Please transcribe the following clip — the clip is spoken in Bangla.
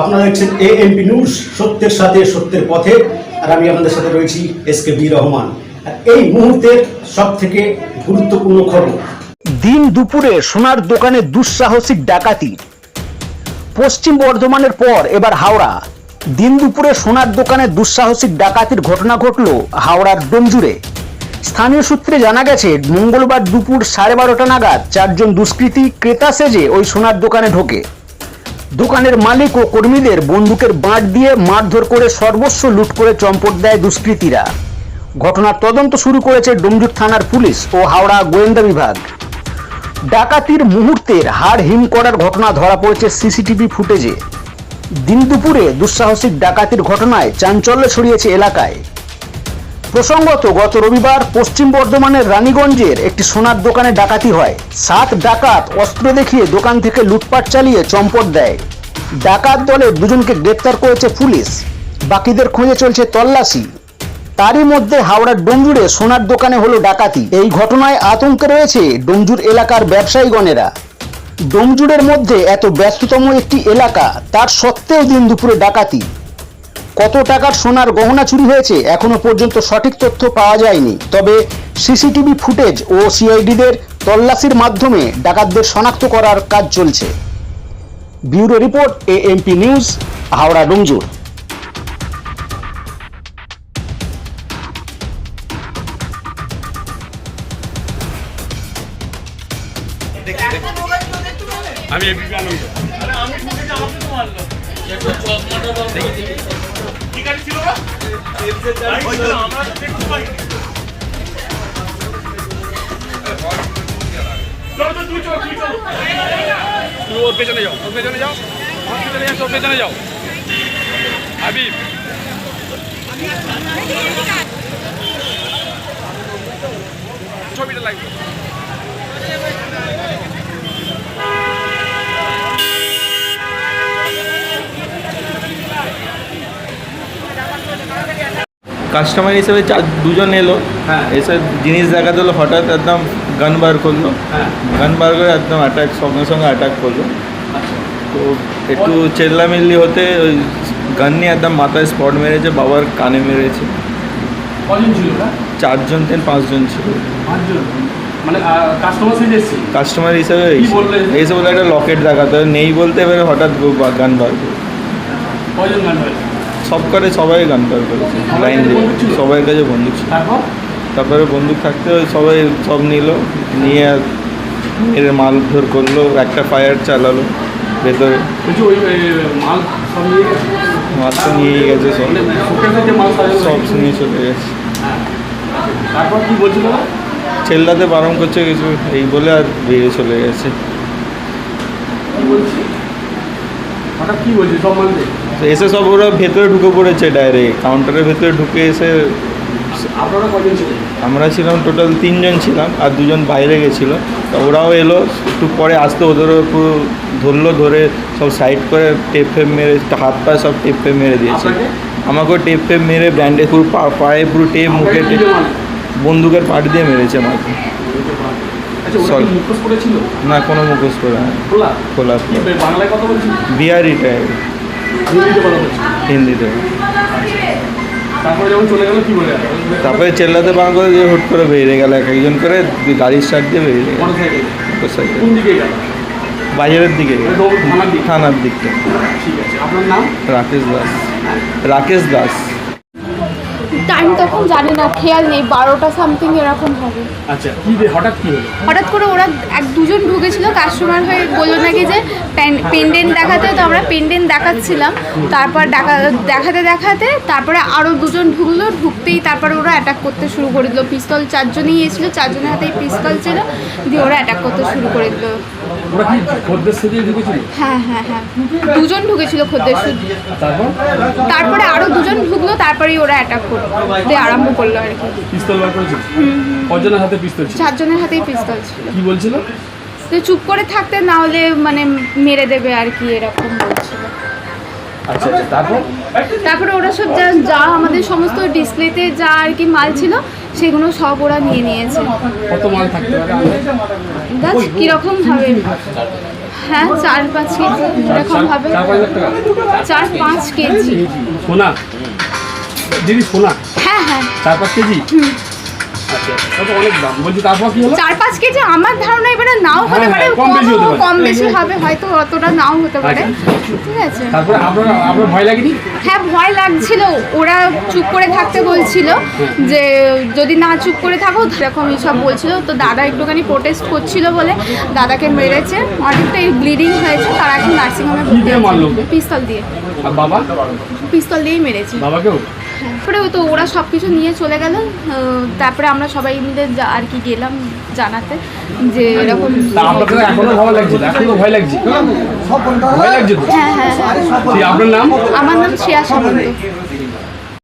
আপনারা দেখছেন এ এমপি নিউজ সত্যের সাথে সত্যের পথে, আর আমি আপনাদের সাথে রয়েছি এস কে বি রহমান। এই মুহূর্তের সব থেকে গুরুত্বপূর্ণ খবর। দিন দুপুরে সোনার দোকানে দুঃসাহসিক ডাকাতি। পশ্চিম বর্ধমানের পর এবার হাওড়া। দিন দুপুরে সোনার দোকানে দুঃসাহসিক ডাকাতির ঘটনা ঘটল হাওড়ার ডোমজুড়ে। স্থানীয় সূত্রে জানা গেছে, মঙ্গলবার দুপুর সাড়ে বারোটা নাগাদ চারজন দুষ্কৃতী ক্রেতা সেজে ওই সোনার দোকানে ঢোকে। দোকানের মালিক ও কর্মীদের বন্দুকের বাঁট দিয়ে মারধর করে সর্বস্ব লুট করে চম্পট দেয় দুষ্কৃতীরা। ঘটনার তদন্ত শুরু করেছে ডোমজুর থানার পুলিশ ও হাওড়া গোয়েন্দা বিভাগ। ডাকাতির মুহূর্তের হাড় হিম করার ঘটনা ধরা পড়েছে সিসিটিভি ফুটেজে। দিন দুপুরে দুঃসাহসিক ডাকাতির ঘটনায় চাঞ্চল্য ছড়িয়েছে এলাকায়। প্রসঙ্গত, গত রবিবার পশ্চিম বর্ধমানের রানীগঞ্জের একটি সোনার দোকানে ডাকাতি হয়। সাত ডাকাত অস্ত্র দেখিয়ে দোকান থেকে লুটপাট চালিয়ে চম্পট দেয়। ডাকাত দলের দুজনকে গ্রেপ্তার করেছে পুলিশ। বাকিদের খোঁজে চলছে তল্লাশি। তারই মধ্যে হাওড়ার ডোমজুড়ে সোনার দোকানে হলো ডাকাতি। এই ঘটনায় আতঙ্কে রয়েছে ডোমজুর এলাকার ব্যবসায়ীগণেরা। ডোমজুড়ের মধ্যে এত ব্যস্ততম একটি এলাকা, তার সত্ত্বেও দিন দুপুরে ডাকাতি। কত টাকার সোনার গহনা চুরি হয়েছে? এখনও পর্যন্ত সঠিক তথ্য পাওয়া যায়নি। তবে সিসিটিভি ফুটেজ ও সিআইডিদের তল্লাশির মাধ্যমে ডাকাতদের শনাক্ত করার কাজ চলছে। Bureau report A MP news, Howrah Domjur. আমি এবিপি আনন্দ কি গাড়ি ছিল যাও ওর পেছনে যাও, ওর যাও। ওর পেছনে যাও। হাবিব। ছবিটা লাগবে কাস্টমার হিসেবে চার দুজন এলো। হ্যাঁ। এসে জিনিস দেখা দিলো হঠাৎ একদম গান বার করল গান বার করে একদম অ্যাটাক সঙ্গে সঙ্গে অ্যাটাক করল। তো একটু চেল্লামিল্লি হতে ওই গান নিয়ে একদম মাথায় স্পট মেরেছে বাবার কানে মেরেছে। চারজন থেকে পাঁচজন ছিল। মানে কাস্টমার কাস্টমার হিসেবে এসে? বলে একটা লকেট দেখাতে হবে নেই বলতে এবারে হঠাৎ গান বার করে। কজন গান সব করে সবাই গান বার করেছে। লাইন দিয়ে? সবার কাছে বন্দুক ছিল। তারপরে? বন্দুক থাকতে ওই সবাই সব নিল নিয়ে আর মেরে মারধর করল একটা ফায়ার চালালো ভেতরে। মাল সব নিয়ে গেছে? তো নিয়েই গেছে সব। মানে সব। নিয়ে চলে গেছে। হ্যাঁ। তারপর কি বলছিল ওরা? চেল্লাতে বারণ করছে কিছু এই বলে আর বেরিয়ে চলে গেছে। কি বলছি? হঠাৎ কি বলছি তো এসে সব ওরা ভেতরে ঢুকে পড়েছে ডাইরেক্ট কাউন্টারের ভেতরে ঢুকে এসে আপনারা কজন ছিলেন? আমরা ছিলাম টোটাল তিনজন ছিলাম আর দুজন বাইরে গেছিল। তা ওরাও এলো একটু পরে আসতে ওদেরও পুরো ধরলো ধরে সব সাইড করে টেপ ফেপ মেরে হাত পায়ে সব টেপ ফেপ মেরে দিয়েছে? আমাকেও টেপ ফেপ মেরে ব্যান্ডে পুরো পা- পায়ে পুরো টেপ মুখে টেপ বন্দুকের পাট দিয়ে মেরেছে আমাকে। আচ্ছা না কোনো মুখোশ করে না। খোলা? খোলা। বিহারি টাইপ হিন্দিতে তারপরে যখন চলে গেল কি বলে তারপরে চেল্লাতে বার করে দিয়ে হুট করে বেরিয়ে গেল এক একজন করে গাড়ির স্টার্ট দিয়ে বেরিয়ে গেল। বাইরের কোন দিকে গেল? বাজারের। মানে দিকে? থানার দিকটা। ঠিক আছে। আপনার নাম? রাকেশ দাস। রাকেশ দাস। টাইম তখন জানি না খেয়াল নেই বারোটা সামথিং এরকম হবে। আচ্ছা কি হঠাৎ কি হলো? হঠাৎ করে ওরা এক দুজন ঢুকেছিল কাস্টমার হয়ে বলল নাকি যে পেন্ডেন্ট দেখাতে তো আমরা পেন্ডেন্ট দেখাচ্ছিলাম। তারপর দেখা দেখাতে দেখাতে তারপরে আরও দুজন ঢুকলো ঢুকতেই তারপরে ওরা অ্যাটাক করতে শুরু করে দিল। পিস্তল চারজনই এসেছিল চারজনের হাতেই পিস্তল ছিল দিয়ে ওরা অ্যাটাক করতে শুরু করে দিল। হ্যাঁ হ্যাঁ হ্যাঁ। দুজন ঢুকেছিল খদ্দের তারপর তারপরে দুজন ঢুকলো তারপরেই ওরা অ্যাটাক করল। দিয়ে আরম্ভ করল আর কি। পিস্তল বার করেছিল? কজনের হাতে পিস্তল ছিল? চারজনের হাতেই পিস্তল ছিল। কি বলছিল? তো চুপ করে থাকতে না হলে মানে মেরে দেবে আর কি এরকম বলছিল। আচ্ছা আচ্ছা তারপর? তারপরে ওরা সব যা যা আমাদের সমস্ত ডিসপ্লেতে যা আর কি মাল ছিল সেগুলো সব ওরা নিয়ে নিয়েছে। কত মাল থাকতে পারে? কীরকম হবে হ্যাঁ চার পাঁচ কেজি এরকম হবে চার পাঁচ কেজি। সোনা? দিদি সোনা? হ্যাঁ হ্যাঁ। চার পাঁচ কেজি? চার পাঁচ কেজি আমার ধারণা এবারে নাও হতে হ্যাঁ, পারে হ্যাঁ, কম বেশি হতে পারে। কম বেশি হবে হয়তো অতটা নাও হতে পারে। ঠিক আছে। তারপরে আপনার আপনার ভয় লাগেনি? হ্যাঁ ভয় লাগছিল। ওরা চুপ করে থাকতে বলছিল যে যদি না চুপ করে থাকো সেরকম সব বলছিল। তো দাদা একটুখানি প্রোটেস্ট করছিল বলে দাদাকে মেরেছে। অনেকটা ব্লিডিং হয়েছে তারা এখন নার্সিংহোমে পিস্তল দিয়ে। বাবা? পিস্তল দিয়েই মেরেছে। বাবাকেও? তারপরে তো ওরা সব কিছু নিয়ে চলে গেল তারপরে আমরা সবাই মিলে যা- আর কি গেলাম জানাতে যে এরকম হ্যাঁ হ্যাঁ হ্যাঁ। নাম? আমার নাম শ্রেয়া সামন্ত।